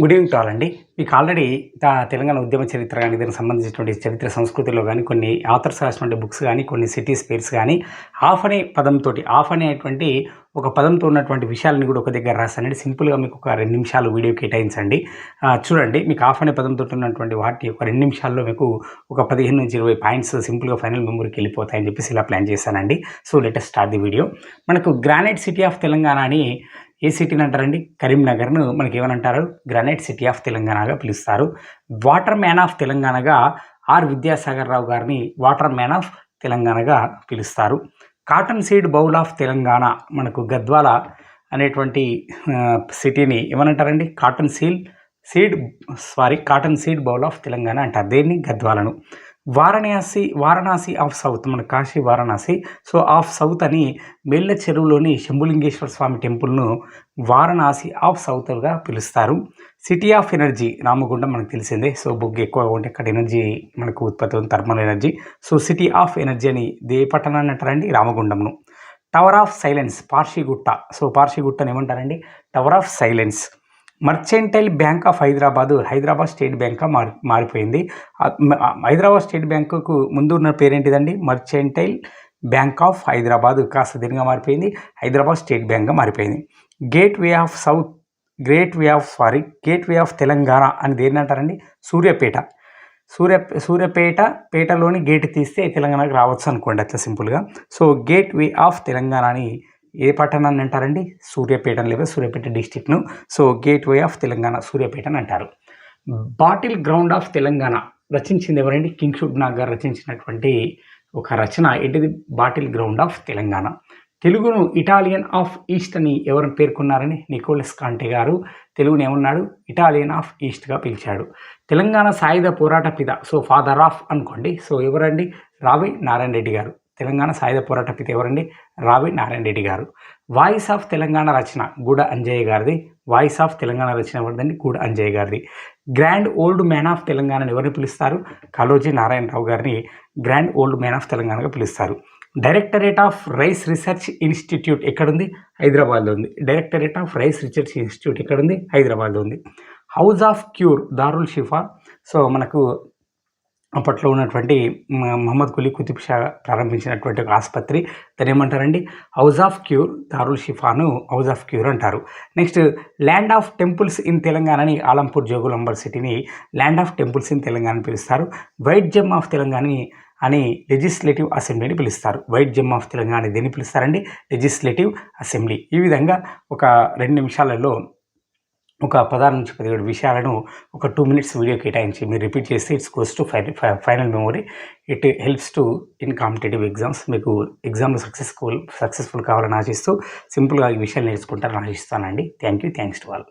Good evening to all అండి. మీకు already Telangana ఉద్యమ చరిత్ర కానీ దీనికి సంబంధించినటువంటి చరిత్ర సంస్కృతిలో కానీ కొన్ని ఆథర్స్ రాసినటువంటి బుక్స్ కానీ కొన్ని సిటీస్ పేర్స్ కానీ ఆఫ్ అనే పదంతో ఆఫ్ అనేటువంటి ఒక పదంతో ఉన్నటువంటి విషయాలని కూడా ఒక దగ్గర రాస్తానండి సింపుల్గా మీకు ఒక రెండు నిమిషాలు వీడియో కేటాయించండి. చూడండి మీకు ఆఫ్ అనే పదంతో ఉన్నటువంటి వాటి ఒక రెండు నిమిషాల్లో మీకు ఒక పదిహేను నుంచి ఇరవై పాయింట్స్ సింపుల్గా ఫైనల్ మెమరీకి వెళ్ళిపోతాయని చెప్పేసి ఇలా ప్లాన్ చేశానండి. So let's start the video మనకు గ్రానైట్ సిటీ ఆఫ్ తెలంగాణ అని ఏ సిటీని అంటారండి. కరీంనగర్ను మనకి ఏమనంటారు గ్రానైట్ సిటీ ఆఫ్ తెలంగాణగా పిలుస్తారు. వాటర్ మ్యాన్ ఆఫ్ తెలంగాణగా ఆర్ విద్యాసాగర్ రావు గారిని వాటర్ మ్యాన్ ఆఫ్ తెలంగాణగా పిలుస్తారు. Cotton seed bowl of Telangana మనకు గద్వాల అనేటువంటి సిటీని ఏమనంటారండి? Cotton seal seed sorry cotton seed bowl of Telangana అంటారు. దేన్ని? గద్వాలను. వారణాసి వారణాసి ఆఫ్ సౌత్ మన Kashi Varanasi. So of south అని మేళ్ళ చెరువులోని శంభులింగేశ్వర స్వామి టెంపుల్ను వారణాసి ఆఫ్ సౌత్గా పిలుస్తారు. సిటీ ఆఫ్ ఎనర్జీ రామగుండం మనకు తెలిసిందే. సో బుగ్ ఎక్కువ ఉంటే అక్కడ ఎనర్జీ మనకు ఉత్పత్తి అవుతుంది thermal energy. So city of energy అని దే పట్టణాన్ని అంటారండి రామగుండంను. Tower of silence Parshigutta so పార్షిగుట్టని ఏమంటారండి? Tower of silence. Mercantile bank of Hyderabad Hyderabad state బ్యాంక్గా మారి మారిపోయింది. హైదరాబాద్ స్టేట్ బ్యాంకుకు ముందు ఉన్న పేరేంటిదండి? Mercantile bank of Hyderabad. కాస్త దీనిగా మారిపోయింది. హైదరాబాద్ స్టేట్ బ్యాంక్గా మారిపోయింది. Gateway of south great way of sorry gateway of Telangana అని దేని అంటారండి సూర్యాపేట. సూర్య సూర్యాపేట పేటలోని గేట్ తీస్తే తెలంగాణకు రావచ్చు అనుకోండి అట్లా సింపుల్గా. So gateway of Telangana అని ఏ పట్టణాన్ని అంటారండి? సూర్యాపేట లేదా Suryapet డిస్టిక్ను so gateway of Telangana Suryapet అని అంటారు. బాటిల్ గ్రౌండ్ ఆఫ్ తెలంగాణ రచించింది ఎవరండి? కింగ్షుడ్ నాగ్ గారు రచించినటువంటి ఒక రచన. ఏంటిది? Battle ground of Telangana. తెలుగును ఇటాలియన్ ఆఫ్ ఈస్ట్ అని ఎవరు పేర్కొన్నారని? నికోలస్ కాంటే గారు. తెలుగుని ఏమన్నాడు? ఇటాలియన్ ఆఫ్ ఈస్ట్గా పిలిచాడు. తెలంగాణ సాయుధ పోరాట పిత. సో ఫాదర్ ఆఫ్ అనుకోండి. సో ఎవరండి? రావి నారాయణ రెడ్డి గారు. తెలంగాణ సాయుధ పోరాట పిత ఎవరండి? రావి నారాయణ రెడ్డి గారు. వాయిస్ ఆఫ్ తెలంగాణ రచన గూడ అంజయ్య గారిది. వాయిస్ ఆఫ్ తెలంగాణ రచన ఎవరిదండి? గూడ అంజయ్య గారిది. గ్రాండ్ ఓల్డ్ మ్యాన్ ఆఫ్ తెలంగాణని ఎవరిని పిలుస్తారు? కాలోజీ నారాయణరావు గారిని గ్రాండ్ ఓల్డ్ మ్యాన్ ఆఫ్ తెలంగాణగా పిలుస్తారు. Directorate of rice research institute ఎక్కడుంది? హైదరాబాద్లో ఉంది. Directorate of rice research institute ఎక్కడుంది? హైదరాబాద్లో ఉంది. House of cure Darul Shifa. So మనకు అప్పట్లో ఉన్నటువంటి మ- మహమ్మద్ కులీ కుతుబ్ షా ప్రారంభించినటువంటి ఒక ఆసుపత్రి. దాని ఏమంటారండి? హౌస్ ఆఫ్ క్యూర్ దారుల్ షిఫాను హౌస్ ఆఫ్ క్యూర్ అంటారు. Next land of temples in తెలంగాణని ఆలంపూర్ జోగులంబర్ సిటీని land of temples in Telangana అని పిలుస్తారు. వైట్ జమ్ ఆఫ్ తెలంగాణని అని లెజిస్లేటివ్ అసెంబ్లీని పిలుస్తారు. వైట్ జమ్ ఆఫ్ తెలంగాణ దేన్ని పిలుస్తారండి? Legislative assembly. ఈ విధంగా ఒక రెండు నిమిషాలలో ఒక పదహారు నుంచి పదిహేడు విషయాలను ఒక టూ మినిట్స్ వీడియో కేటాయించి మీరు రిపీట్ చేస్తే it's course to final memory it helps to in competitive exams మీకు ఎగ్జామ్లో సక్సెస్ఫుల్ సక్సెస్ఫుల్ కావాలని ఆశిస్తూ సింపుల్గా ఈ విషయాలు నేర్చుకుంటారని ఆశిస్తానండి. Thank you thanks to all